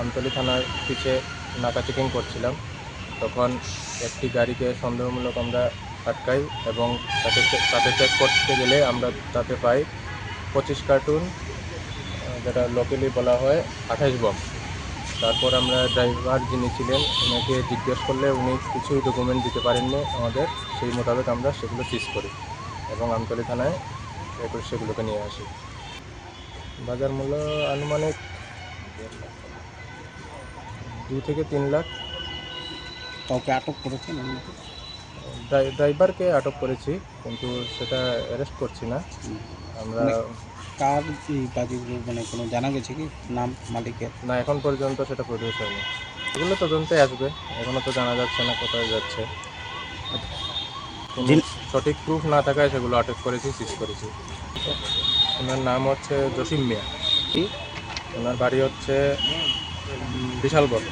আমতলি থানার পিছে নাকা চেকিং করছিলাম। তখন একটি গাড়িকে সন্দেহমূলক আমরা আটকাই এবং তাকে তাতে চেক করতে গেলে আমরা তাতে পাই পঁচিশ কার্টুন যেটা লোকালি বলা হয় আঠাশ বম। তারপর আমরা ড্রাইভার যিনি ছিলেন ওনাকে জিজ্ঞেস করলে উনি কিছুই ডকুমেন্ট দিতে পারেননি আমাদের, সেই মোতাবেক আমরা সেগুলো সিজ করি এবং আমতলি থানায় সেগুলোকে নিয়ে আসি। বাজার মূল্য আনুমানিক দু থেকে তিন লাখ। কাউকে আটক করেছেন ড্রাইভারকে আটক করেছি কিন্তু সেটা অ্যারেস্ট করছি না। আমরা কার এই বাজিগুলো মানে কোনো জানা গেছে কি নাম মালিকের? না এখন পর্যন্ত সেটা প্রডিউস হয়নি। এগুলো তদন্তে আসবে এখনও তো জানা যাচ্ছে না কোথায় যাচ্ছে। সঠিক প্রুফ না থাকায় সেগুলো আটক করেছি সিজ করেছি। ওনার নাম হচ্ছে জসিম মিয়া। কি? ওনার বাড়ি হচ্ছে বিশালগড়